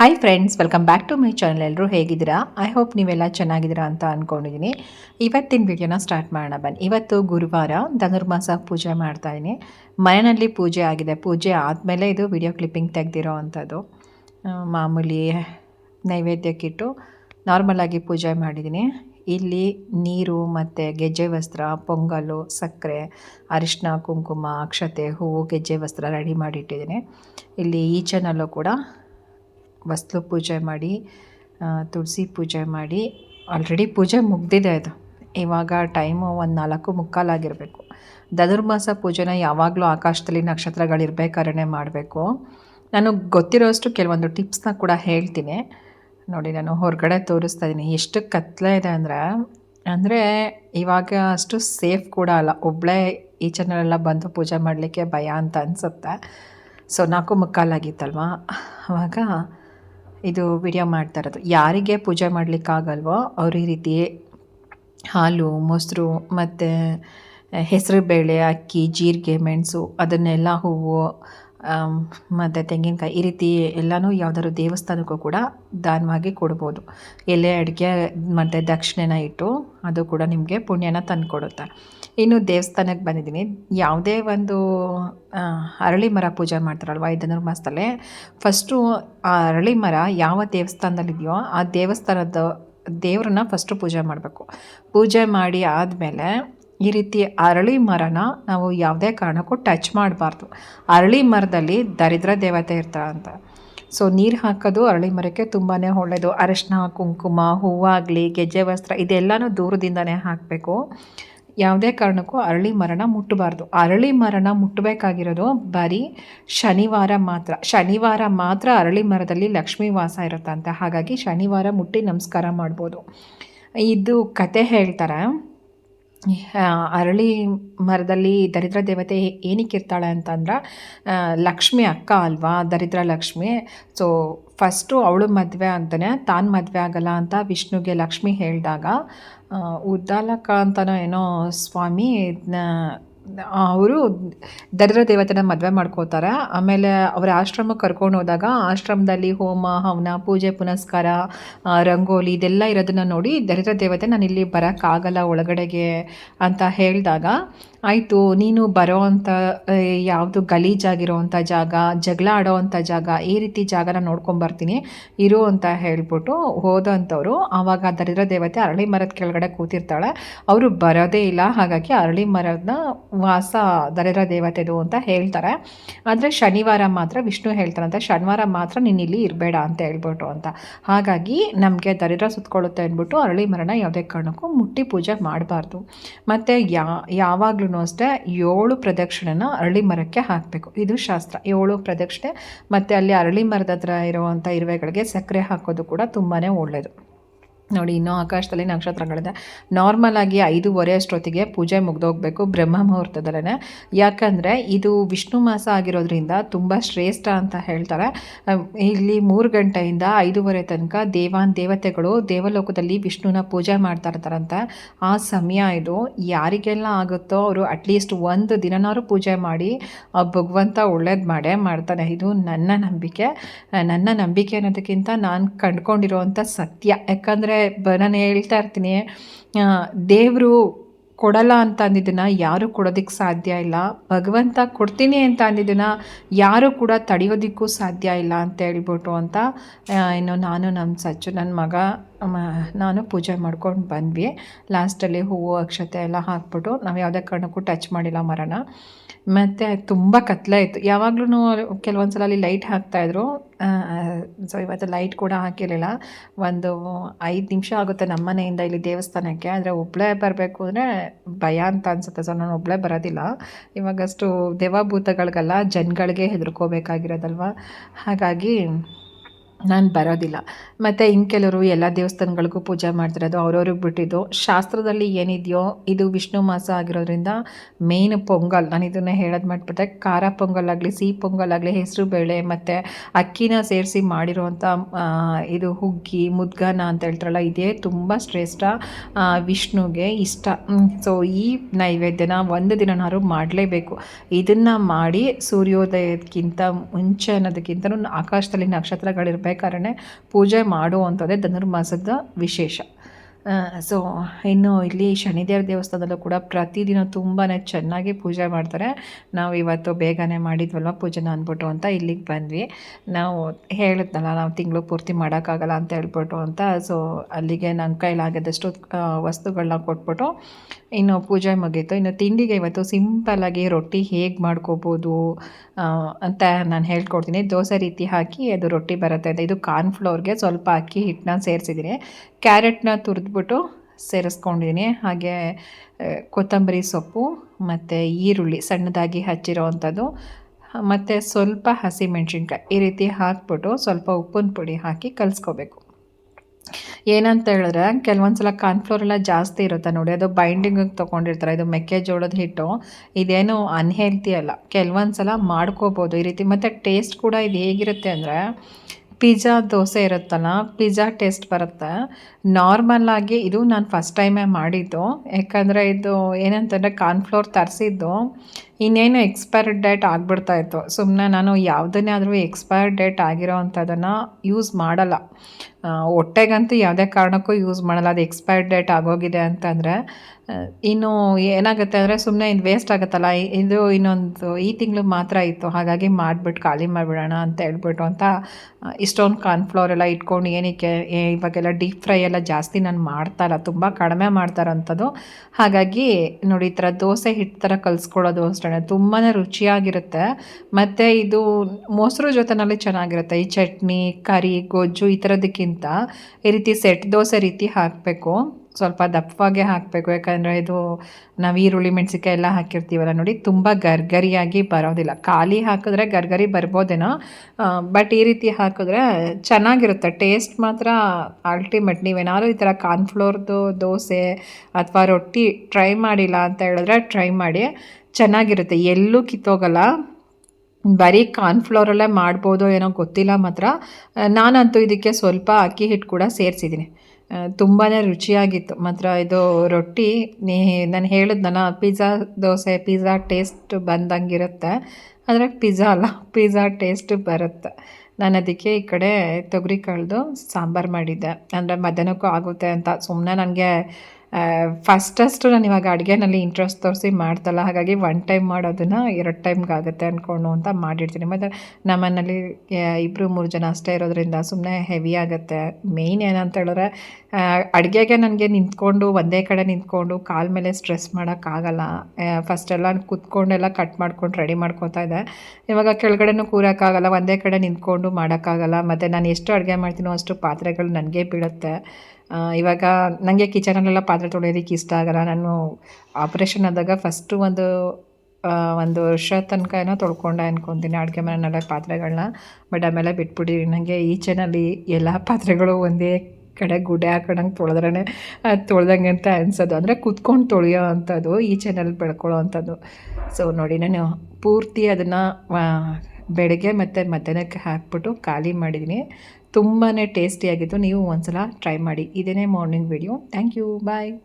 Hi friends welcome back to my channel ಎಲ್ಲರೂ ಹೇಗಿದ್ದೀರಾ? I hope ನೀವೆಲ್ಲ ಚೆನ್ನಾಗಿದ್ದೀರಾ ಅಂತ ಅಂದ್ಕೊಂಡಿದ್ದೀನಿ ಇವತ್ತಿನ ವಿಡಿಯೋನ ಸ್ಟಾರ್ಟ್ ಮಾಡೋಣ. ಬನ್ನಿ. ಇವತ್ತು ಗುರುವಾರ ಧನುರ್ಮಾಸ ಪೂಜೆ ಮಾಡ್ತಾಯಿದ್ದೀನಿ ಮನೆಯಲ್ಲಿ ಪೂಜೆ ಆಗಿದೆ. ಪೂಜೆ ಆದಮೇಲೆ ಇದು ವಿಡಿಯೋ ಕ್ಲಿಪ್ಪಿಂಗ್ ತೆಗೆದಿರೋ ಅಂಥದ್ದು. ಮಾಮೂಲಿ ನೈವೇದ್ಯಕ್ಕಿಟ್ಟು ನಾರ್ಮಲಾಗಿ ಪೂಜೆ ಮಾಡಿದ್ದೀನಿ. ಇಲ್ಲಿ ನೀರು ಮತ್ತು ಗೆಜ್ಜೆ ವಸ್ತ್ರ, ಪೊಂಗಲು, ಸಕ್ಕರೆ ಅರಿಶಿನ ಕುಂಕುಮ, ಅಕ್ಷತೆ, ಹೂವು, ಗೆಜ್ಜೆ ವಸ್ತ್ರ ರೆಡಿ ಮಾಡಿಟ್ಟಿದ್ದೀನಿ. ಇಲ್ಲಿ ಈ ಈಚೆನಲ್ಲೂ ಕೂಡ ವಸ್ತು ಪೂಜೆ ಮಾಡಿ ತುಳಸಿ ಪೂಜೆ ಮಾಡಿ ಆಲ್ರೆಡಿ ಪೂಜೆ ಮುಗ್ದಿದೆ ಅದು. ಇವಾಗ ಟೈಮು ಒಂದು ನಾಲ್ಕು ಮುಕ್ಕಾಲಾಗಿರಬೇಕು ಧನುರ್ಮಾಸ ಪೂಜೆನ ಯಾವಾಗಲೂ ಆಕಾಶದಲ್ಲಿ ನಕ್ಷತ್ರಗಳಿರ್ಬೇಕಾದ್ರೆ ಮಾಡಬೇಕು. ನಾನು ಗೊತ್ತಿರೋಷ್ಟು ಕೆಲವೊಂದು ಟಿಪ್ಸ್ನ ಕೂಡ ಹೇಳ್ತೀನಿ. ನೋಡಿ, ನಾನು ಹೊರಗಡೆ ತೋರಿಸ್ತಾ ಇದ್ದೀನಿ ಎಷ್ಟು ಕತ್ಲೆ ಇದೆ ಅಂದರೆ ಅಂದರೆ ಇವಾಗ ಅಷ್ಟು ಸೇಫ್ ಕೂಡ ಅಲ್ಲ. ಒಬ್ಬಳೇ ಈಚೆನಲ್ಲೆಲ್ಲ ಬಂದು ಪೂಜೆ ಮಾಡಲಿಕ್ಕೆ ಭಯ ಅಂತ ಅನಿಸುತ್ತೆ. ಸೊ ನಾಲ್ಕು ಮುಕ್ಕಾಲಾಗಿತ್ತಲ್ವಾ ಆವಾಗ ಇದು ವಿಡಿಯೋ ಮಾಡ್ತಾ ಇರೋದು ಯಾರಿಗೆ ಪೂಜೆ ಮಾಡಲಿಕ್ಕಾಗಲ್ವೋ ಅವ್ರ ಈ ರೀತಿ ಹಾಲು, ಮೊಸರು ಮತ್ತು ಹೆಸರು ಬೇಳೆ ಅಕ್ಕಿ, ಜೀರಿಗೆ, ಮೆಣಸು ಅದನ್ನೆಲ್ಲ ಹೂವು ಮತ್ತು ತೆಂಗಿನಕಾಯಿ ಈ ರೀತಿ ಎಲ್ಲನೂ ಯಾವ್ದಾದ್ರು ದೇವಸ್ಥಾನಕ್ಕೂ ಕೂಡ ದಾನವಾಗಿ ಕೊಡ್ಬೋದು. ಎಲೆ ಅಡುಗೆ ಮತ್ತು ದಕ್ಷಿಣೆನ ಇಟ್ಟು ಅದು ಕೂಡ ನಿಮಗೆ ಪುಣ್ಯನ ತಂದುಕೊಡುತ್ತೆ. ಇನ್ನು ದೇವಸ್ಥಾನಕ್ಕೆ ಬಂದಿದ್ದೀನಿ. ಯಾವುದೇ ಒಂದು ಅರಳಿ ಮರ ಪೂಜೆ ಮಾಡ್ತಾರಲ್ವ ಈ ಧನುರ್ಮಾಸದಲ್ಲೇ? ಫಸ್ಟು ಆ ಅರಳಿ ಮರ ಯಾವ ದೇವಸ್ಥಾನದಲ್ಲಿದೆಯೋ ಆ ದೇವಸ್ಥಾನದ ದೇವ್ರನ್ನ ಫಸ್ಟು ಪೂಜೆ ಮಾಡಬೇಕು. ಪೂಜೆ ಮಾಡಿ ಆದಮೇಲೆ ಈ ರೀತಿ ಅರಳಿ ಮರನ ನಾವು ಯಾವುದೇ ಕಾರಣಕ್ಕೂ ಟಚ್ ಮಾಡಬಾರ್ದು. ಅರಳಿ ಮರದಲ್ಲಿ ದರಿದ್ರ ದೇವತೆ ಅಂತ. ಸೊ ನೀರು ಹಾಕೋದು ಅರಳಿ ಮರಕ್ಕೆ ತುಂಬಾ ಒಳ್ಳೆಯದು ಅರಶಿನ, ಕುಂಕುಮ, ಹೂವಾಗಲಿ, ಗೆಜ್ಜೆ ವಸ್ತ್ರ ಇದೆಲ್ಲನೂ ದೂರದಿಂದನೇ ಹಾಕಬೇಕು. ಯಾವುದೇ ಕಾರಣಕ್ಕೂ ಅರಳಿ ಮರಣ ಮುಟ್ಟಬಾರ್ದು. ಅರಳಿ ಮರಣ ಮುಟ್ಟಬೇಕಾಗಿರೋದು ಬರೀ ಶನಿವಾರ ಮಾತ್ರ. ಶನಿವಾರ ಮಾತ್ರ ಅರಳಿ ಮರದಲ್ಲಿ ಲಕ್ಷ್ಮೀ ವಾಸ ಇರುತ್ತಂತೆ. ಹಾಗಾಗಿ ಶನಿವಾರ ಮುಟ್ಟಿ ನಮಸ್ಕಾರ ಮಾಡ್ಬೋದು. ಇದು ಕತೆ ಹೇಳ್ತಾರೆ. ಅರಳಿ ಮರದಲ್ಲಿ ದರಿದ್ರ ದೇವತೆ ಏನಕ್ಕಿರ್ತಾಳೆ ಅಂತಂದ್ರೆ ಲಕ್ಷ್ಮಿ ಅಕ್ಕ ಅಲ್ವಾ? ದರಿದ್ರ ಲಕ್ಷ್ಮಿ. ಸೊ ಫಸ್ಟು ಅವಳು ಮದುವೆ ಆಗ್ದೇ ತಾನು ಮದುವೆ ಆಗಲ್ಲ ಅಂತ ವಿಷ್ಣುಗೆ ಲಕ್ಷ್ಮಿ ಹೇಳಿದಾಗ ಉದ್ದಾಲಕ ಅಂತನೋ ಏನೋ ಸ್ವಾಮಿ ಅವರು ದರಿದ್ರ ದೇವತೆನ ಮದುವೆ ಮಾಡ್ಕೋತಾರೆ ಆಮೇಲೆ ಅವರ ಆಶ್ರಮಕ್ಕೆ ಕರ್ಕೊಂಡು ಹೋದಾಗ ಆಶ್ರಮದಲ್ಲಿ ಹೋಮ, ಹವನ, ಪೂಜೆ, ಪುನಸ್ಕಾರ ರಂಗೋಲಿ ಇದೆಲ್ಲ ಇರೋದನ್ನ ನೋಡಿ ದರಿದ್ರ ದೇವತೆ ನಾನು ಇಲ್ಲಿ ಬರೋಕ್ಕಾಗಲ್ಲ ಒಳಗಡೆಗೆ ಅಂತ ಹೇಳಿದಾಗ, ಆಯಿತು, ನೀನು ಬರೋ ಅಂಥ ಯಾವುದು ಗಲೀಜಾಗಿರೋವಂಥ ಜಾಗ, ಜಗಳ ಆಡೋವಂಥ ಜಾಗ, ಈ ರೀತಿ ಜಾಗನ ನೋಡ್ಕೊಂಬರ್ತೀನಿ ಇರು ಅಂತ ಹೇಳ್ಬಿಟ್ಟು ಹೋದಂಥವ್ರು ಆವಾಗ ದರಿದ್ರ ದೇವತೆ ಅರಳಿ ಮರದ ಕೆಳಗಡೆ ಕೂತಿರ್ತಾಳೆ. ಅವರು ಬರೋದೇ ಇಲ್ಲ, ಹಾಗಾಗಿ ಅರಳಿ ಮರದ ವಾಸ ದರಿದ್ರ ದೇವತೆದು ಅಂತ ಹೇಳ್ತಾರೆ. ಆದರೆ ಶನಿವಾರ ಮಾತ್ರ ವಿಷ್ಣು ಹೇಳ್ತಾರಂತೆ ಶನಿವಾರ ಮಾತ್ರ ನೀನು ಇಲ್ಲಿ ಇರಬೇಡ ಅಂತ ಹೇಳ್ಬಿಟ್ಟು ಅಂತ. ಹಾಗಾಗಿ ನಮಗೆ ದರಿದ್ರ ಸುತ್ತಕೊಳ್ಳುತ್ತೆ ಅಂದ್ಬಿಟ್ಟು ಅರಳಿ ಮರಣ ಯಾವುದೇ ಕಾರಣಕ್ಕೂ ಮುಟ್ಟಿ ಪೂಜೆ ಮಾಡಬಾರ್ದು. ಮತ್ತು ಯಾ ಯಾವಾಗ್ಲೂ ಅಷ್ಟೇ ಏಳು ಪ್ರದಕ್ಷಿಣೆನ ಅರಳಿ ಮರಕ್ಕೆ ಹಾಕಬೇಕು. ಇದು ಶಾಸ್ತ್ರ. ಏಳು ಪ್ರದಕ್ಷಿಣೆ, ಮತ್ತು ಅಲ್ಲಿ ಅರಳಿ ಮರದ ಹತ್ರ ಇರುವಂಥ ಇರುವೆಗಳಿಗೆ ಸಕ್ಕರೆ ಹಾಕೋದು ಕೂಡ ತುಂಬಾ ಒಳ್ಳೆಯದು ನೋಡಿ, ಇನ್ನೂ ಆಕಾಶದಲ್ಲಿ ನಕ್ಷತ್ರಗಳಿದೆ. ನಾರ್ಮಲ್ ಆಗಿ ಐದೂವರೆ ಅಷ್ಟೊತ್ತಿಗೆ ಪೂಜೆ ಮುಗ್ದೋಗ್ಬೇಕು ಬ್ರಹ್ಮ ಮುಹೂರ್ತದಲ್ಲೇ ಯಾಕಂದರೆ ಇದು ವಿಷ್ಣು ಮಾಸ ಆಗಿರೋದ್ರಿಂದ ತುಂಬ ಶ್ರೇಷ್ಠ ಅಂತ ಹೇಳ್ತಾರೆ. ಇಲ್ಲಿ ಮೂರು ಗಂಟೆಯಿಂದ ಐದೂವರೆ ತನಕ ದೇವಾನ್ ದೇವತೆಗಳು ದೇವಲೋಕದಲ್ಲಿ ವಿಷ್ಣುನ ಪೂಜೆ ಮಾಡ್ತಾ ಇರ್ತಾರಂತೆ. ಆ ಸಮಯ ಇದು. ಯಾರಿಗೆಲ್ಲ ಆಗುತ್ತೋ ಅವರು ಅಟ್ಲೀಸ್ಟ್ ಒಂದು ದಿನನಾರು ಪೂಜೆ ಮಾಡಿ, ಆ ಭಗವಂತ ಒಳ್ಳೇದು ಮಾಡೇ ಮಾಡ್ತಾನೆ. ಇದು ನನ್ನ ನಂಬಿಕೆ. ನನ್ನ ನಂಬಿಕೆ ಅನ್ನೋದಕ್ಕಿಂತ ನಾನು ಕಂಡ್ಕೊಂಡಿರೋವಂಥ ಸತ್ಯ. ಯಾಕಂದರೆ ನಾನು ಹೇಳ್ತಾ ಇರ್ತೀನಿ. ದೇವರು ಕೊಡಲ್ಲ ಅಂತ ಅಂದಿದ್ದನ್ನು ಯಾರೂ ಕೊಡೋದಕ್ಕೆ ಸಾಧ್ಯ ಇಲ್ಲ. ಭಗವಂತ ಕೊಡ್ತೀನಿ ಅಂತ ಅಂದಿದ್ದನ್ನು ಯಾರು ಕೂಡ ತಡೆಯೋದಕ್ಕೂ ಸಾಧ್ಯ ಇಲ್ಲ ಅಂತ ಹೇಳ್ಬಿಟ್ಟು ಅಂತ ಇನ್ನು ನಾನು ನಮ್ಮ ಸಚ್ಚು ನನ್ನ ಮಗ ನಾನು ಪೂಜೆ ಮಾಡ್ಕೊಂಡು ಬಂದ್ವಿ. ಲಾಸ್ಟಲ್ಲಿ ಹೂವು, ಅಕ್ಷತೆ ಎಲ್ಲ ಹಾಕ್ಬಿಟ್ಟು ನಾವು ಯಾವುದೇ ಕಾರಣಕ್ಕೂ ಟಚ್ ಮಾಡಿಲ್ಲ ಮರನ. ಮತ್ತು ತುಂಬ ಕತ್ಲೆ ಇತ್ತು ಯಾವಾಗಲೂ ಕೆಲವೊಂದು ಸಲ ಅಲ್ಲಿ ಲೈಟ್ ಹಾಕ್ತಾಯಿದ್ರು ಸೊ ಇವತ್ತು ಲೈಟ್ ಕೂಡ ಹಾಕಿರಲಿಲ್ಲ. ಒಂದು ಐದು ನಿಮಿಷ ಆಗುತ್ತೆ ನಮ್ಮ ಮನೆಯಿಂದ ಇಲ್ಲಿ ದೇವಸ್ಥಾನಕ್ಕೆ. ಆದರೆ ಒಬ್ಬಳೇ ಬರಬೇಕು ಅಂದರೆ ಭಯ ಅಂತ ಅನ್ಸುತ್ತೆ. ಸೊ ನಾನು ಒಬ್ಬಳೇ ಬರೋದಿಲ್ಲ. ಇವಾಗಷ್ಟು ದೇವಭೂತಗಳಿಗೆಲ್ಲ ಜನಗಳಿಗೆ ಹೆದರ್ಕೋಬೇಕಾಗಿರೋದಲ್ವ? ಹಾಗಾಗಿ ನಾನು ಬರೋದಿಲ್ಲ. ಮತ್ತು ಇನ್ನು ಕೆಲವರು ಎಲ್ಲ ದೇವಸ್ಥಾನಗಳಿಗೂ ಪೂಜೆ ಮಾಡ್ತಿರೋದು ಅವ್ರವ್ರಿಗೆ ಬಿಟ್ಟಿದ್ದು. ಶಾಸ್ತ್ರದಲ್ಲಿ ಏನಿದೆಯೋ ಇದು ವಿಷ್ಣು ಮಾಸ ಆಗಿರೋದ್ರಿಂದ ಮೇಯ್ನ್ ಪೊಂಗಲ್ ನಾನು ಇದನ್ನೇ ಹೇಳೋದು ಮಾಡಿಬಿಟ್ಟೆ ಖಾರ ಪೊಂಗಲ್ ಆಗಲಿ ಸಿಹಿ ಪೊಂಗಲ್ ಆಗಲಿ ಹೆಸರು ಬೇಳೆ ಮತ್ತು ಅಕ್ಕಿನ ಸೇರಿಸಿ ಮಾಡಿರುವಂಥ ಇದು ಹುಗ್ಗಿ, ಮುದ್ಗನ ಅಂತ ಹೇಳ್ತಾರಲ್ಲ, ಇದೇ ತುಂಬ ಶ್ರೇಷ್ಠ ವಿಷ್ಣುಗೆ ಇಷ್ಟ. ಸೊ ಈ ನೈವೇದ್ಯನ ಒಂದು ದಿನನಾದ್ರು ಮಾಡಲೇಬೇಕು. ಇದನ್ನು ಮಾಡಿ ಸೂರ್ಯೋದಯಕ್ಕಿಂತ ಮುಂಚೆ ಅನ್ನೋದಕ್ಕಿಂತ ಆಕಾಶದಲ್ಲಿ ನಕ್ಷತ್ರಗಳಿರಬೇಕು. ಬರ್ಬೇಕಾದ್ರೆ ಪೂಜೆ ಮಾಡುವಂಥದ್ದೇ ಧನುರ್ಮಾಸದ ವಿಶೇಷ. ಸೊ ಇನ್ನು ಇಲ್ಲಿ ಶನಿದೇವ್ರ ದೇವಸ್ಥಾನದಲ್ಲೂ ಕೂಡ ಪ್ರತಿದಿನ ತುಂಬಾ ಚೆನ್ನಾಗಿ ಪೂಜೆ ಮಾಡ್ತಾರೆ. ನಾವು ಇವತ್ತು ಬೇಗನೆ ಮಾಡಿದ್ವಲ್ವ ಪೂಜೆನ ಅಂದ್ಬಿಟ್ಟು ಅಂತ ಇಲ್ಲಿಗೆ ಬಂದ್ವಿ. ನಾವು ಹೇಳಿದ್ನಲ್ಲ, ನಾವು ತಿಂಗಳು ಪೂರ್ತಿ ಮಾಡೋಕ್ಕಾಗಲ್ಲ ಅಂತ ಹೇಳ್ಬಿಟ್ಟು ಅಂತ. ಸೊ ಅಲ್ಲಿಗೆ ನನ್ನ ಕೈಲಾಗದಷ್ಟು ವಸ್ತುಗಳನ್ನ ಕೊಟ್ಬಿಟ್ಟು ಇನ್ನು ಪೂಜೆ ಮುಗೀತು. ಇನ್ನು ತಿಂಡಿಗೆ ಇವತ್ತು ಸಿಂಪಲ್ಲಾಗಿ ರೊಟ್ಟಿ ಹೇಗೆ ಮಾಡ್ಕೋಬೋದು ಅಂತ ನಾನು ಹೇಳ್ಕೊಡ್ತೀನಿ. ದೋಸೆ ರೀತಿ ಹಾಕಿ ಅದು ರೊಟ್ಟಿ ಬರುತ್ತೆ. ಇದು ಕಾರ್ನ್ಫ್ಲೋರ್ಗೆ ಸ್ವಲ್ಪ ಅಕ್ಕಿ ಹಿಟ್ಟನ್ನ ಸೇರಿಸಿದ್ದೀನಿ. ಕ್ಯಾರೆಟ್ನ ತುರಿದ್ಬಿಟ್ಟು ಸೇರಿಸ್ಕೊಂಡಿದ್ದೀನಿ ಹಾಗೆ ಕೊತ್ತಂಬರಿ ಸೊಪ್ಪು ಮತ್ತು ಈರುಳ್ಳಿ ಸಣ್ಣದಾಗಿ ಹಚ್ಚಿರೋ ಅಂಥದ್ದು ಮತ್ತು ಸ್ವಲ್ಪ ಹಸಿಮೆಣ್ಸಿನ್ಕಾಯಿ ಈ ರೀತಿ ಹಾಕ್ಬಿಟ್ಟು ಸ್ವಲ್ಪ ಉಪ್ಪಿನ ಪುಡಿ ಹಾಕಿ ಕಲಿಸ್ಕೋಬೇಕು. ಏನಂತ ಹೇಳಿದ್ರೆ ಕೆಲವೊಂದು ಸಲ ಕಾರ್ನ್ಫ್ಲೋರ್ ಎಲ್ಲ ಜಾಸ್ತಿ ಇರುತ್ತೆ ನೋಡಿ. ಅದು ಬೈಂಡಿಂಗಿಗೆ ತೊಗೊಂಡಿರ್ತಾರೆ. ಇದು ಮೆಕ್ಕೆಜೋಳದ ಹಿಟ್ಟು. ಇದೇನು ಅನ್ಹೆಲ್ತಿ ಅಲ್ಲ. ಕೆಲವೊಂದು ಸಲ ಮಾಡ್ಕೋಬೋದು ಈ ರೀತಿ. ಮತ್ತು ಟೇಸ್ಟ್ ಕೂಡ ಇದು ಹೇಗಿರುತ್ತೆ ಅಂದರೆ ಪಿಜ್ಜಾ ದೋಸೆ ಇರುತ್ತಲ್ಲ, ಪಿಜ್ಜಾ ಟೇಸ್ಟ್ ಬರುತ್ತೆ. ನಾರ್ಮಲ್ಲಾಗಿ ಇದು ನಾನು ಫಸ್ಟ್ ಟೈಮೇ ಮಾಡಿದ್ದು. ಯಾಕಂದರೆ ಇದು ಏನಂತಂದರೆ ಕಾರ್ನ್ಫ್ಲೋರ್ ತರಿಸಿದ್ದು. ಇನ್ನೇನು ಎಕ್ಸ್ಪೈರ್ಡ್ ಡೇಟ್ ಆಗಿಬಿಡ್ತಾಯಿತ್ತು ಸುಮ್ಮನೆ ನಾನು ಯಾವುದನ್ನೇ ಆದರೂ ಎಕ್ಸ್ಪೈರ್ಡ್ ಡೇಟ್ ಆಗಿರೋ ಅಂಥದ್ದನ್ನು ಯೂಸ್ ಮಾಡಲ್ಲ. ಹೊಟ್ಟೆಗಂತೂ ಯಾವುದೇ ಕಾರಣಕ್ಕೂ ಯೂಸ್ ಮಾಡಲ್ಲ. ಅದು ಎಕ್ಸ್ಪೈರ್ಡ್ ಡೇಟ್ ಆಗೋಗಿದೆ ಅಂತಂದರೆ ಇನ್ನು ಏನಾಗುತ್ತೆ ಅಂದರೆ ಸುಮ್ಮನೆ ಇದು ವೇಸ್ಟ್ ಆಗುತ್ತಲ್ಲ. ಇದು ಇನ್ನೊಂದು ಈ ತಿಂಗಳು ಮಾತ್ರ ಇತ್ತು. ಹಾಗಾಗಿ ಮಾಡಿಬಿಟ್ಟು ಖಾಲಿ ಮಾಡಿಬಿಡೋಣ ಅಂತ ಹೇಳ್ಬಿಟ್ಟು ಅಂತ ಇಷ್ಟೊಂದು ಕಾರ್ನ್ಫ್ಲವರ್ ಎಲ್ಲ ಇಟ್ಕೊಂಡು ಏನಕ್ಕೆ ಇವಾಗೆಲ್ಲ ಡೀಪ್ ಫ್ರೈ ಎಲ್ಲ ಜಾಸ್ತಿ ನಾನು ಮಾಡ್ತಾಯಿಲ್ಲ ತುಂಬ ಕಡಿಮೆ ಮಾಡ್ತಾರಂಥದ್ದು ಹಾಗಾಗಿ ನೋಡಿ, ಈ ಥರ ದೋಸೆ ಹಿಟ್ಟು ಥರ ಕಲಿಸ್ಕೊಳ್ಳೋದು ಅಷ್ಟೇ. ತುಂಬಾ ರುಚಿಯಾಗಿರುತ್ತೆ. ಮತ್ತು ಇದು ಮೊಸರು ಜೊತೆನಲ್ಲಿ ಚೆನ್ನಾಗಿರುತ್ತೆ. ಈ ಚಟ್ನಿ, ಕರಿ, ಗೊಜ್ಜು ಈ ಥರದಕ್ಕಿಂತ ಈ ರೀತಿ ಸೆಟ್ ದೋಸೆ ರೀತಿ ಹಾಕಬೇಕು. ಸ್ವಲ್ಪ ದಪ್ಪವಾಗೇ ಹಾಕಬೇಕು. ಯಾಕಂದರೆ ಇದು ನಾವು ಈರುಳ್ಳಿ ಮೆಣಸಿಕಾಯಿ ಎಲ್ಲ ಹಾಕಿರ್ತೀವಲ್ಲ ನೋಡಿ, ತುಂಬ ಗರ್ಗರಿಯಾಗಿ ಬರೋದಿಲ್ಲ. ಖಾಲಿ ಹಾಕಿದ್ರೆ ಗರ್ಗರಿ ಬರ್ಬೋದೇನೋ ಬಟ್ ಈ ರೀತಿ ಹಾಕಿದ್ರೆ ಚೆನ್ನಾಗಿರುತ್ತೆ. ಟೇಸ್ಟ್ ಮಾತ್ರ ಅಲ್ಟಿಮೇಟ್ ನೀವೇನಾದ್ರು ಈ ಥರ ಕಾರ್ನ್ಫ್ಲೋರ್ದು ದೋಸೆ ಅಥವಾ ರೊಟ್ಟಿ ಟ್ರೈ ಮಾಡಿಲ್ಲ ಅಂತ ಹೇಳಿದ್ರೆ ಟ್ರೈ ಮಾಡಿ. ಚೆನ್ನಾಗಿರುತ್ತೆ. ಎಲ್ಲೂ ಕಿತ್ತೋಗಲ್ಲ. ಬರೀ ಕಾರ್ನ್ಫ್ಲೋರಲ್ಲೇ ಮಾಡ್ಬೋದು ಏನೋ ಗೊತ್ತಿಲ್ಲ ಮಾತ್ರ. ನಾನಂತೂ ಇದಕ್ಕೆ ಸ್ವಲ್ಪ ಅಕ್ಕಿ ಹಿಟ್ಟು ಕೂಡ ಸೇರಿಸಿದ್ದೀನಿ. ತುಂಬಾ ರುಚಿಯಾಗಿತ್ತು. ಮಾತ್ರ ಇದು ರೊಟ್ಟಿ, ನೀ, ನಾನು ಹೇಳಿದ್ನಲ್ಲ ಪಿಜ್ಜಾ ದೋಸೆ ಪಿಜ್ಜಾ ಟೇಸ್ಟ್ ಬಂದಂಗಿರುತ್ತೆ. ಆದರೆ ಪಿಜ್ಜಾ ಅಲ್ಲ ಪಿಜ್ಜಾ ಟೇಸ್ಟ್ ಬರುತ್ತೆ. ನಾನು ಅದಕ್ಕೆ ಈ ಕಡೆ ತೊಗರಿ ಕಳೆದು ಸಾಂಬಾರು ಮಾಡಿದ್ದೆ. ಅಂದರೆ ಮಧ್ಯಾಹ್ನಕ್ಕೂ ಆಗುತ್ತೆ ಅಂತ ಸುಮ್ಮನೆ ನನಗೆ ಫಸ್ಟಷ್ಟು ನಾನು ಇವಾಗ ಅಡುಗೆನಲ್ಲಿ ಇಂಟ್ರೆಸ್ಟ್ ತೋರಿಸಿ ಮಾಡ್ತಲ್ಲ, ಹಾಗಾಗಿ ಒನ್ ಟೈಮ್ ಮಾಡೋದನ್ನು ಎರಡು ಟೈಮ್ಗೆ ಆಗುತ್ತೆ ಅಂದ್ಕೊಂಡು ಅಂತ ಮಾಡಿರ್ತೀನಿ. ಮತ್ತು ನಮ್ಮನೇಲಿ ಇಬ್ಬರು ಮೂರು ಜನ ಅಷ್ಟೇ ಇರೋದ್ರಿಂದ ಸುಮ್ಮನೆ ಹೆವಿ ಆಗುತ್ತೆ. ಮೇಯ್ನ್ ಏನಂತ ಹೇಳಿದ್ರೆ ಅಡುಗೆಗೆ ನನಗೆ ನಿಂತ್ಕೊಂಡು, ಒಂದೇ ಕಡೆ ನಿಂತ್ಕೊಂಡು, ಕಾಲ ಮೇಲೆ ಸ್ಟ್ರೆಸ್ ಮಾಡೋಕ್ಕಾಗಲ್ಲ ಫಸ್ಟೆಲ್ಲ ಕುತ್ಕೊಂಡೆಲ್ಲ ಕಟ್ ಮಾಡ್ಕೊಂಡು ರೆಡಿ ಮಾಡ್ಕೊತಾ ಇದ್ದೆ. ಇವಾಗ ಕೆಳಗಡೆನೂ ಕೂರೋಕ್ಕಾಗಲ್ಲ ಒಂದೇ ಕಡೆ ನಿಂತ್ಕೊಂಡು ಮಾಡೋಕ್ಕಾಗಲ್ಲ ಮತ್ತು ನಾನು ಎಷ್ಟು ಅಡುಗೆ ಮಾಡ್ತೀನೋ ಅಷ್ಟು ಪಾತ್ರೆಗಳು ನನಗೆ ಬೀಳುತ್ತೆ. ಇವಾಗ ನನಗೆ ಕಿಚನಲ್ಲೆಲ್ಲ ಪಾತ್ರೆ ತೊಳೆಯೋದಕ್ಕೆ ಇಷ್ಟ ಆಗಲ್ಲ. ನಾನು ಆಪ್ರೇಷನ್ ಆದಾಗ ಫಸ್ಟು ಒಂದು ಒಂದು ವರ್ಷ ತನಕ ಏನೋ ತೊಳ್ಕೊಂಡೆ ಅನ್ಕೊತೀನಿ ಅಡುಗೆ ಮನೆಯಲ್ಲ ಪಾತ್ರೆಗಳನ್ನ ಬಟ್ ಆಮೇಲೆ ಬಿಟ್ಬಿಡಿ ನನಗೆ ಈಚೆನಲ್ಲಿ ಎಲ್ಲ ಪಾತ್ರೆಗಳು ಒಂದೇ ಕಡೆ ಗುಡ್ಡೆ ಹಾಕೊಂಡಂಗೆ ತೊಳೆದ್ರೆ ಅದು ತೊಳ್ದಂಗೆ ಅಂತ ಅನ್ಸೋದು. ಅಂದರೆ ಕುತ್ಕೊಂಡು ತೊಳೆಯೋ ಅಂಥದ್ದು ಈಚೆನಲ್ಲಿ ಬೆಳ್ಕೊಳ್ಳೋ ಅಂಥದ್ದು. ಸೊ ನೋಡಿ, ನಾನು ಪೂರ್ತಿ ಅದನ್ನು ಬೆಳಗ್ಗೆ ಮತ್ತು ಮಧ್ಯಾಹ್ನಕ್ಕೆ ಹಾಕ್ಬಿಟ್ಟು ಖಾಲಿ ಮಾಡಿದ್ದೀನಿ ತುಂಬಾ ಟೇಸ್ಟಿಯಾಗಿತ್ತು ನೀವು ಒಂದ್ಸಲ ಟ್ರೈ ಮಾಡಿ. ಇದೇನೆ morning video thank you bye